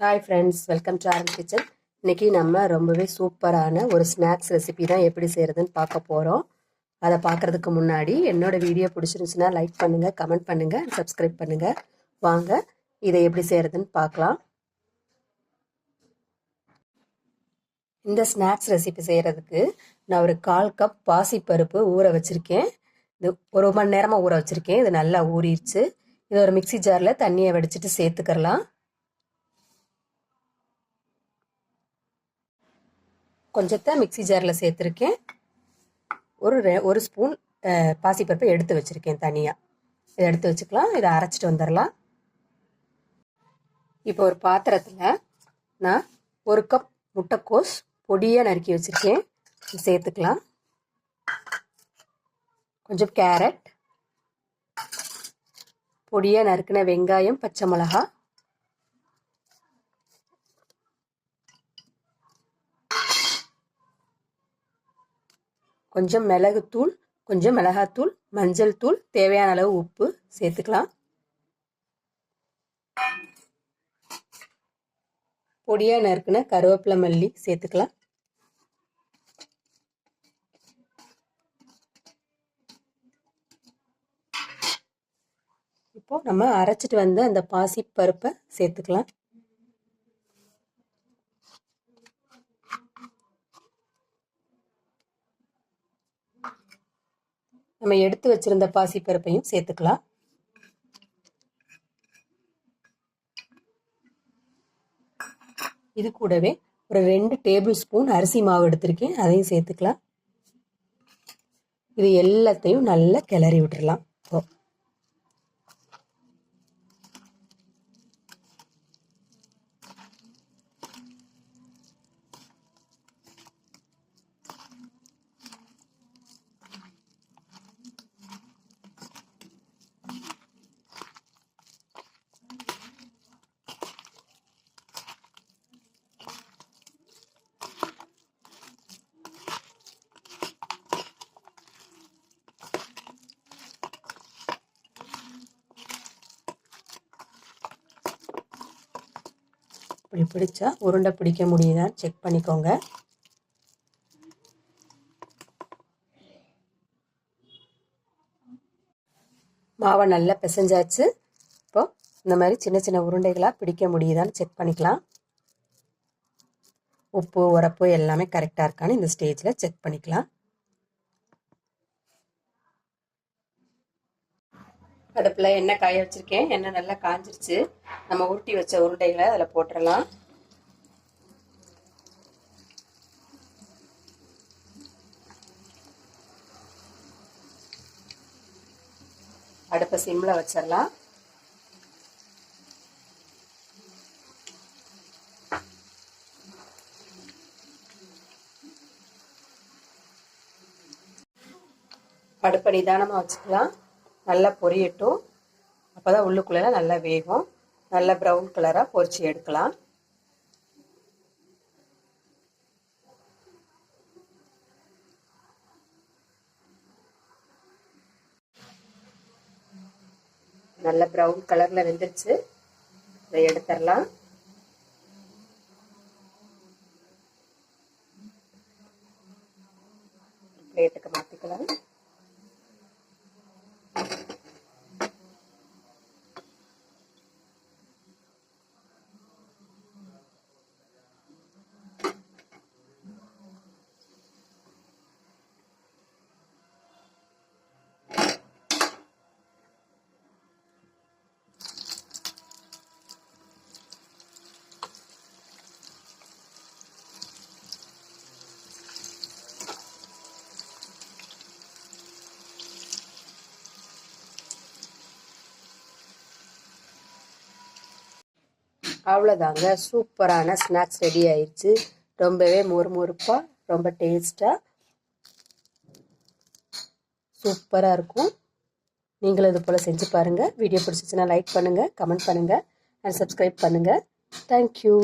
Hi friends welcome to orange kitchen இன்னைக்கு நம்ம ரொம்பவே சூப்பரான ஒரு ஸ்நாக்ஸ் ரெசிபி தான் எப்படி செய்கிறதுன்னு பார்க்க போகிறோம் அதை பார்க்குறதுக்கு முன்னாடி என்னோடய வீடியோ பிடிச்சிருந்துச்சுன்னா லைக் பண்ணுங்கள் கமெண்ட் பண்ணுங்கள் சப்ஸ்கிரைப் பண்ணுங்கள் வாங்க இதை எப்படி செய்கிறதுன்னு பார்க்கலாம். இந்த ஸ்நாக்ஸ் ரெசிபி செய்கிறதுக்கு நான் ஒரு கால் கப் பாசிப்பருப்பு ஊற வச்சுருக்கேன். இது ஒரு மணி நேரமாக ஊற வச்சுருக்கேன். இது நல்லா ஊறிடுச்சு. இது ஒரு மிக்சி ஜாரில் தண்ணியை வடிச்சிட்டு சேர்த்துக்கிறலாம். கொஞ்சத்தை மிக்சி ஜாரில் சேர்த்துருக்கேன். ஒரு ரெ ஒரு ஸ்பூன் பாசிப்பருப்பை எடுத்து வச்சுருக்கேன் தனியாக இதை எடுத்து வச்சுக்கலாம். இதை அரைச்சிட்டு வந்துடலாம். இப்போ ஒரு பாத்திரத்தில் நான் ஒரு கப் முட்டைக்கோஸ் பொடியாக நறுக்கி வச்சுருக்கேன். சேர்த்துக்கலாம். கொஞ்சம் கேரட் பொடியாக நறுக்கின வெங்காயம் பச்சை மிளகா கொஞ்சம் மிளகுத்தூள் கொஞ்சம் மிளகாத்தூள் மஞ்சள் தூள் தேவையான அளவு உப்பு சேர்த்துக்கலாம். பொடியாக நறுக்குன கருவேப்பிலை மல்லி சேர்த்துக்கலாம். இப்போ நம்ம அரைச்சிட்டு வந்த அந்த பாசி பருப்பை சேர்த்துக்கலாம். நம்ம எடுத்து வச்சிருந்த பாசிப்பருப்பையும் சேர்த்துக்கலாம். இது கூடவே ஒரு ரெண்டு டேபிள் ஸ்பூன் அரிசி மாவு எடுத்திருக்கேன் அதையும் சேர்த்துக்கலாம். இது எல்லாத்தையும் நல்லா கிளறி விட்டுடலாம் இப்போ இப்படி பிடிச்சா உருண்டை பிடிக்க முடியுதான்னு செக் பண்ணிக்கோங்க. மாவை நல்லா பிசைஞ்சாச்சு. இப்போ இந்த மாதிரி சின்ன சின்ன உருண்டைகளாக பிடிக்க முடியுதான்னு செக் பண்ணிக்கலாம். உப்பு உரப்பு எல்லாமே கரெக்டாக இருக்கான்னு இந்த ஸ்டேஜில் செக் பண்ணிக்கலாம். அடுப்பில் எண்ணெய் காய வச்சுருக்கேன். எண்ணெய் நல்லா காஞ்சிருச்சு. நம்ம உருட்டி வச்ச உருண்டைகளை அதில் போட்டுடலாம் அடுப்பை சிம்மில் வச்சிடலாம் அடுப்பை நிதானமாக வச்சுக்கலாம். நல்லா பொரியட்டும். அப்போ தான் உள்ளுக்குள்ளே நல்லா வேகும். நல்லா ப்ரௌன் கலராக பொரிச்சு எடுக்கலாம். நல்ல ப்ரௌன் கலரில் வெந்துருச்சு. இதை எடுத்துடலாம். அவ்வளோதாங்க சூப்பரான ஸ்நாக்ஸ் ரெடி ஆயிடுச்சு. ரொம்பவே மொறுமொறுப்பாக ரொம்ப டேஸ்ட்டாக சூப்பராக இருக்கும். நீங்களும் இது போல் செஞ்சு பாருங்கள் வீடியோ பிடிச்சிச்சின்னா லைக் பண்ணுங்கள் கமெண்ட் பண்ணுங்கள் அண்ட் சப்ஸ்கிரைப் பண்ணுங்கள் தேங்க்யூ